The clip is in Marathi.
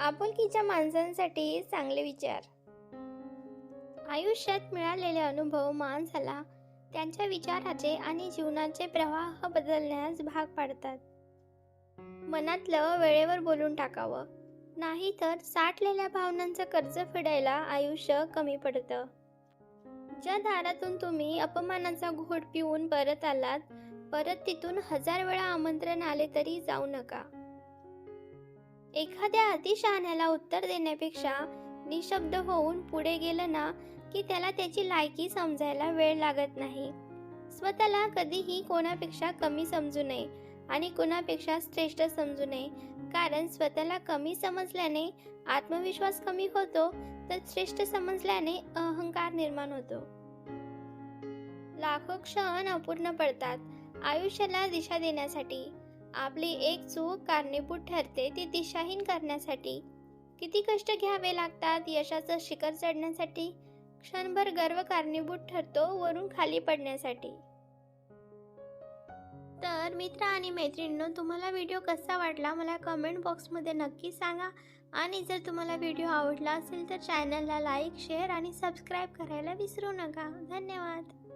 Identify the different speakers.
Speaker 1: आपुलकीच्या माणसांसाठी चांगले विचार. आयुष्यात मिळालेले अनुभव माणसाला त्यांच्या विचाराचे आणि जीवनाचे प्रवाह बदलण्यास भाग पाडतात. मनातलं वेळेवर बोलून टाकावं. नाही तर साठलेल्या भावनांचं कर्ज फेडायला आयुष्य कमी पडतं. ज्या दारातून तुम्ही अपमानाचा घोट पिऊन परत आलात परत तिथून हजार वेळा आमंत्रण आले तरी जाऊ नका. एखाद्या अतिशहाण्याला उत्तर देण्यापेक्षा निशब्द होऊन पुढे गेलं ना की त्याला त्याची लायकी समजायला वेळ लागत नाही. स्वतःला कधीही कोणापेक्षा कमी समजू नये आणि कोणापेक्षा श्रेष्ठ समजू नये. कारण स्वतःला कमी समजल्याने आत्मविश्वास कमी होतो तर श्रेष्ठ समजल्याने अहंकार निर्माण होतो. लाखो क्षण अपूर्ण पडतात आयुष्याला दिशा देण्यासाठी. आपली एक चूक कारणीभूत ठरते ती दिशाहीन करण्यासाठी. किती कष्ट घ्यावे लागतात यशाचं शिखर चढण्यासाठी? क्षणभर गर्व कारणीभूत ठरतो वरून खाली पडण्यासाठी. तर मित्र आणि मैत्रिणींनो तुम्हाला व्हिडिओ कसा वाटला मला कमेंट बॉक्समध्ये नक्की सांगा. आणि जर तुम्हाला व्हिडिओ आवडला असेल तर चॅनलला लाईक शेअर आणि सबस्क्राईब करायला विसरू नका. धन्यवाद.